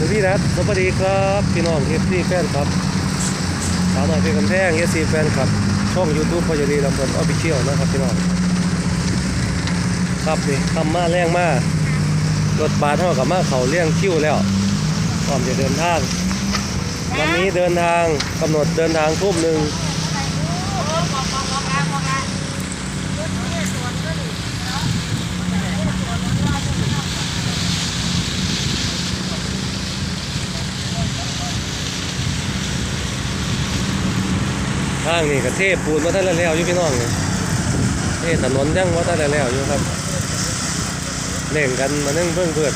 สวัสดีนะสวัสดีครับพี่น้องเอฟซีแฟนครับสาวน้อยเป็นกำแพงเอฟซีแฟนครับ ช่องยูทูบพอจะดีลำเพลินออฟฟิเชียลนะครับพี่น้องครับนี่ทำมาแรงมากรถบาสเท่ากับมาเขาเลี้ยงคิ้วแล้วพร้อมจะเดินทาง วันนี้เดินทางกำหนดเดินทางทุ่มหนึ่ง ทางนี่กระเทพปูนว่าท่านแล้วอยู่พี่น้องนี่เทถนนยังว่าท่านแล้วอยู่ครับเล่งกันมานึ่งเพิ่งเปิด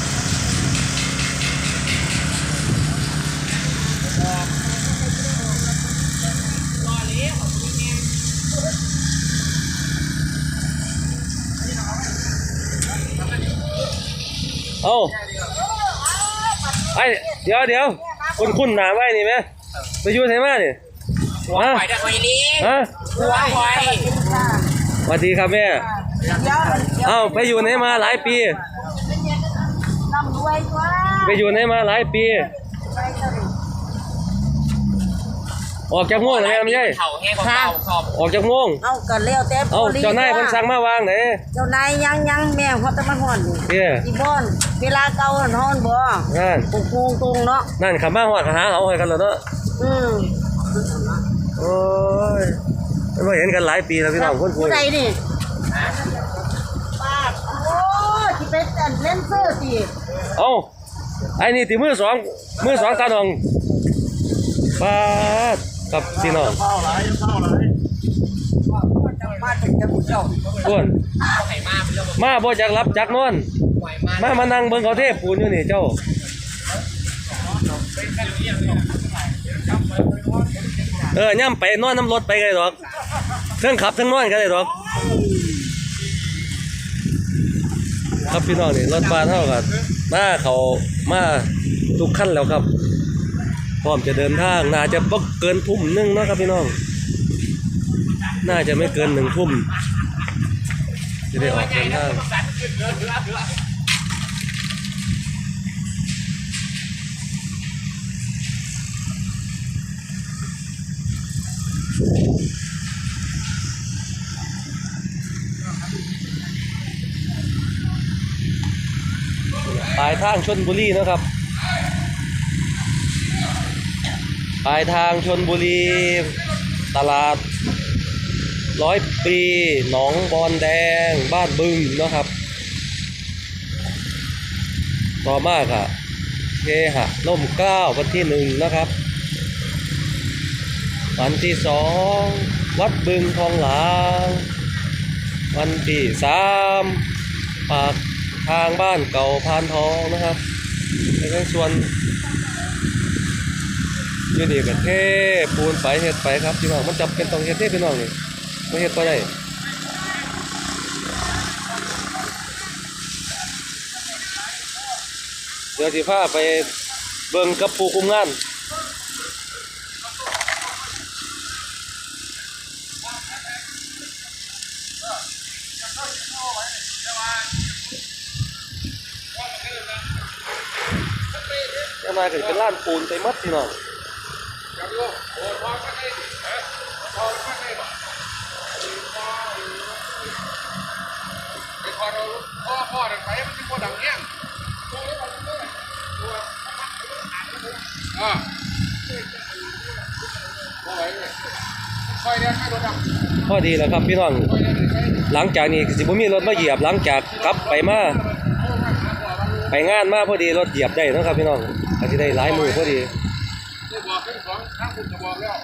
เอาไอ้เดี๋ยวเดี๋ยวคุณคุณหนาไว้นี่ไหมไปอยู่ไหนมาเนี่ย หัวหอยดักหอยนี้ฮะหัวหอยสวัสดีครับแม่เอ้าไปอยู่ไหนมาหลายปีร่ำรวยกว่าไปอยู่ไหนมาหลายปีออกจากม่วงเหรอแม่ไม่ใช่เข่าแห้งของเก่าขอบออกจากม่วงเอากันแล้วแต่เอ้าเจ้านายเพิ่นสั่งมาวางไหนเจ้านายยังยังแม่ฮอดแตะมันฮ้อนนี่เด้อีบ่อนเวลาเก่าฮ้อนบ่นั่นปุกงตรงเนาะนั่นขับมาหอดหาเอาให้กันแล้วเนาะอืม โอ้ยไม่เห็นกันหลายปีแล้วพี่น้องคนคุยผู้ใดนี่ป้าโอ้ที่เป็นแต่เล่นเซอร์สิเอ้าไอ้นี่ติมือสองมือสองตาดองปาดกับพี่น้องมาถึงจะบุญเจ้าส่วนไข่มาเป็นเรื่องมาบ่จากรับจากนอนหอยมามามานั่งเบิ่งเขาเทพปูนอยู่นี่เจ้า เออย่ำไปนอนน้ำรถไปกันเลยดอกเครื่องขับทั้งนอนกันเลยดอก ครับพี่น้องนี่รถบัสเท่ากันมาเขามาทุกขั้นแล้วครับ พร้อมจะเดินทาง น่าจะบ่เกินทุ่มนึงนะครับพี่น้อง น่าจะไม่เกินหนึ่งทุ่มจะได้ออกเดินทาง ปลายทางชนบุรีนะครับ ปลายทางชนบุรี ตลาดร้อยปีหนองบอนแดง บ้านบึงนะครับ ต่อมากอะเคหะล่มเกล้าวันที่หนึ่งนะครับ วันที่สองวัดบึงทองหลางวันที่สามปากทางบ้านเก่าพานทองนะครับในส่วนยูนี่กับเทปูนไปเฮ็ดไปครับพี่น้องมันจำเป็นต้องเฮ็ดเทพี่น้องนี่ไม่เฮ็ดก็ได้เดี๋ยวที่พาไปเบิ่งกับปูคุมงาน ยังมถึงเป็นล้านปูนไปมัดพี่น้องไปคอพ่อพ่อเดินไปมันจะพอดังเงี้ยอ่าพ่อยคอยเดินให้รถดังพอดีแล้วครับพี่น้อง หลังจากนี้สิบ่มีรถมาเหยียบหลังจากกลับไปมาไปงานมาพอดีรถเหยียบได้นะครับพี่น้องก็สิได้หลายมือพอดีบอกเป็นของข้างคุณจะบอกแล้ว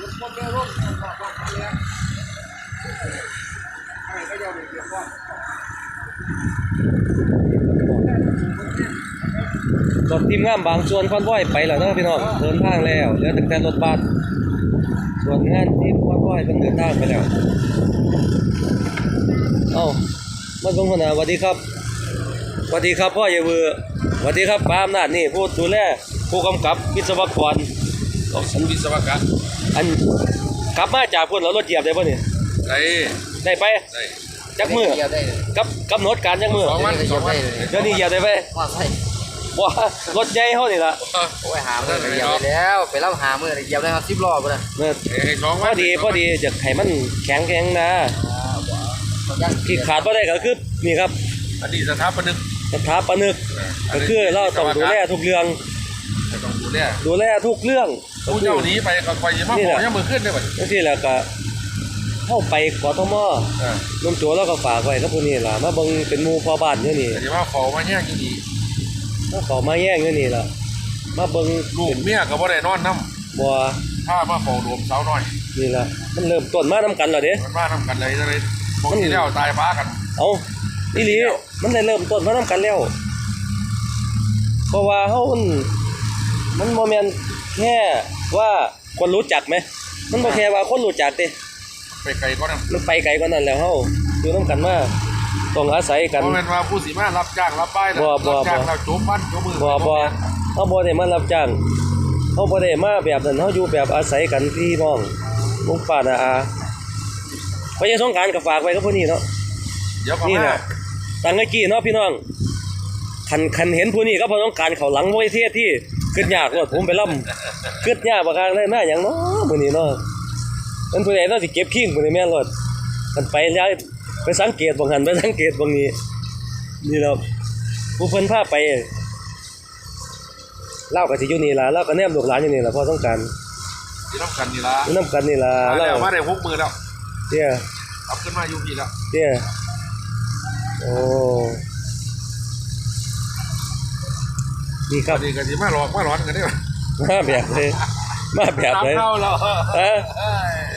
รถคนเดินรถบอกบอกมาแล้วให้เขายอมเดียวก่อนรถทีมงานบางส่วนคอนว้อยไปแล้วนะพี่น้องเดินทางแล้วเหลือแต่รถบัส ส่วนงานทีมคอนว้อยเพิ่นเดินทางไปแล้ว เอ้ามาส่งคนน่ะสวัสดีครับสวัสดีครับพ่อใหญ่เวอร์สวัสดีครับป้าอำนาจนี่ผู้ดูแลผู้กำกับวิศวกรฉันวิศวกรอันกลับมาจากพุ่นแล้วรถเหยียบได้ป่ะเนี่ยได้ได้ไปได้จักมือเดียวได้เลยกับกำหนดการจักมือสองวันสองวันเดี๋ยวนี้เหยียบได้ไป ว่าใส่บ่รถใหญ่เฮานี่ล่ะโอ้ยหามือเหยียบไปแล้วไปรับหามือเหยียบได้ครับสิบรอบเลยเมื่อเอ้ยสองพวัอนดีพอดีจะให้มันแข็งแข็งนะที่ขาดบ่ได้ก็คือนี่ครับอดีตสถาปนิกสถาปนิกก็คือเราต้องดูแลทุกเรื่องต้องดูแลดูแลทุกเรื่องก็ผู้คือเจ้าหนี้ไปก็คอยมาขอยังมือขึ้นได้บัดจังซี่แหละก็เข้าไปกทมเออนุ่มโจแล้วก็ฝากไว้กับผู้นี้ล่ะมาเบิ่งเป็นหมู่พ่อบ้านอยู่นี่แต่ที่ว่าขอมาแย่งที่ดี มาขอมาแย่งอยู่นี่ล่ะมาเบิ่งลูกเมียก็บ่ได้นอนน้บ่ำถ้ามาขอรวมสาวน้อยนี่ล่ะมันเริ่มต้นมานํกันแล้วเด้ มันมาทำกันเลยเลยบางทีแล้วตายฟ้ากันเอาอีหลีมันได้เริ่มต้นมานํกันแล้ว เพราะว่าเฮามันมันบ่แม่นแค่ว่าคนรู้จักไหม มันบ่แค่ว่าคนรู้จักเด้ ไปไกลก็นั่นมันไปไกลกว่านั้นแล้วเฮาอยู่นํกันมา ต้องอาศัยกันเพราะมันว่าผู้สีมารับจ้างรับป้ายแล้วบ่บ่รับจ้างบ่เราจบบ้านจบมือบ่บ่เฮาบ่ได้มารับจ้างเฮาบ่ได้มาแบบนั้นเฮาอยู่แบบอาศัยกันพี่น้องลุงป้าน้าอาพระยาสงกรารก็ฝากไว้กับพวกนี้เนาะ เดี๋ยวก็นี่มาแหละตังเมื่อกี้เนาะพี่น้องคันคันเห็นผู้นี้ก็เพราะต้องการเขาหลังมวยเทียที่ขึ้นยากรถผมไปล่ำขึ้นยากบางครั้งเลยมาอย่างเนาะมื้อนี้เนาะมันผู้ใดเนาะสิเก็บขิงมื้อนี้แม่นรถมันไปย้าย ไปสังเกตบางหันไปสังเกตบางนี้ นี่แหละผู้เพิ่นพาไปเล่าก็สิอยู่นี่ล่ะเล่าก็แนมลูกหลานอยู่นี่ล่ะเพอต้องการที่รับกันนี่ละอยู่นํกันนี่ล่ะมาเล่าแล้วมาได้หกมือแล้วเตี้ยเอาขึ้นมาอยู่พี่แล้วเตี้ยโอ้นี่คตรัอบนนี้ก็สิมาหลอกมาหลอนกันได้ป่ะมาแบบเลยมาแบบเลยเข้าแล้วเออ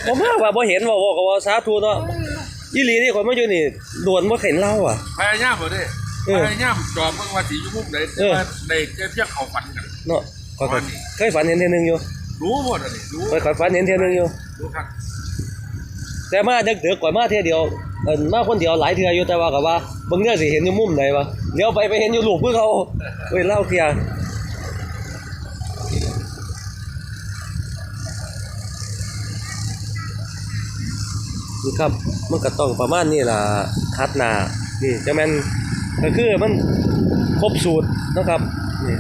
ผมว่าว่าบ่เห็นว่าว่าก็ว่าสาธุเนาะ อีหลีนี่คนมาอยู่นี่โดนบ่เห็นเล่าอะพยายามบ่ได้เออพยายามจอบเบิ่งว่าสิอยู่มุมใดเออว่าได้เทียบเขาฝันกันเนาะก็ก็เคยฝันเห็นเทื่อนึงอยู่รู้หมดอันนี้รู้เคยฝันเห็นเทื่อนึงอยู่รู้ครับแต่มาดึกๆกว่ามาเทื่อเดียวเอิ้นมาคนเดียวหลายเทื่ออยู่แต่ว่าก็ว่าบางเทื่อสิเห็นอยู่มุมไหนวะเดี๋ยวไปไปเห็นอยู่รูปเพื่อเขาเว้ยเล่าเทื่อ นี่ครับมันก็ต้องประมาณนี้ล่ะคัดนานี่จะแม่นก็คือมันครบสูตรนะครับนี่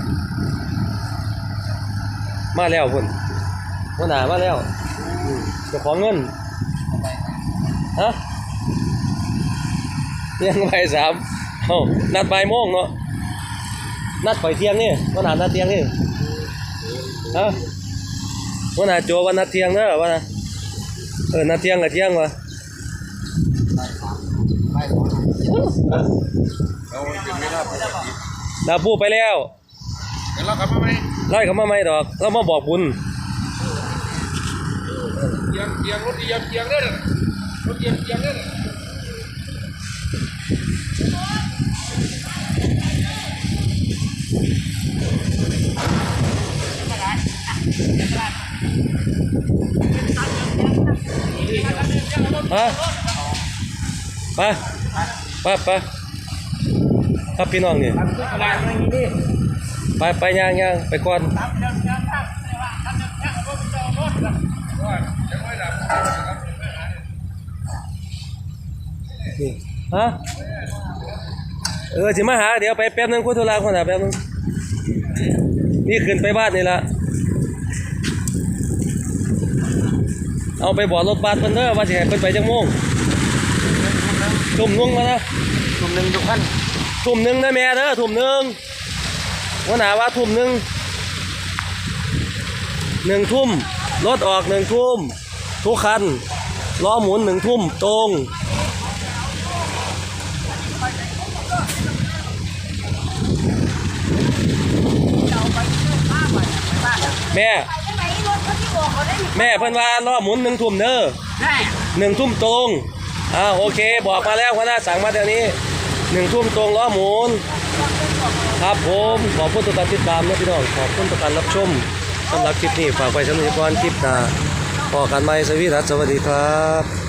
มาแล้วพุ่นหัวหน้ามาแล้วเจ้าของเงินฮะเที่ยงบ่ายสามเอานัดบ่ายโมงเนาะนัดปล่อยเที่ยงนี่หัวหนานัดเที่ยงนี่ฮะหัวหนาโจวันนัดเที่ยงเด้อว่านเออนัดเที่ยงกับเที่ยงวะ เราเป็นเวลาปกติดาปูไปแล้วเดี๋ยวเรากลับมาไหมไล่เขามาไม่ดอกเรามาบอกบุญเกียงเกียงรถเกียงเกียงเด้อรถเกียงเกียงเด้อฮะไปไปไปครับพี่น้องเนี่ยไปไปย่างย่างไปก่อนฮะเออสิมาหาเดี๋ยวไปแป๊บนึงคุยธุระคนหาแป๊บนึงนี่ขึ้นไปบ้านนี่ละเอาไปบอกรถบัสเพิ่นเด้อว่าสิให้เพิ่นไปจังโมง ทุ่มหนึงมานะกลุ่มหนึ่งทุกท่านทุ่มหนึงนะแม่เด้อทุ่มหนึงวันหนาว่าทุ่มหนึงหนึ่งทุ่มรถออกหนึ่งทุ่มทุกคันล้อหมุนหนึ่งทุ่มตรงแม่ไปไหนรถเขาที่บอกเขาได้แม่เพิ่นว่าล้อหมุนหนึ่งทุ่มเด้อได้หนึ่งทุ่มตรง อ่าโอเค บอกมาแล้วหัวหน้าสั่งมาเดี๋ยวนี้หนึ่งทุ่มตรงล้อหมุนครับผมขอบคุณทุกการติดตามนะพี่น้องขอบคุณทุกการรับชมสำหรับคลิปนี้ฝากไว้สำหรับก่อนคลิปหน้าพอกันไหมสวีทัสสวัสดีครับ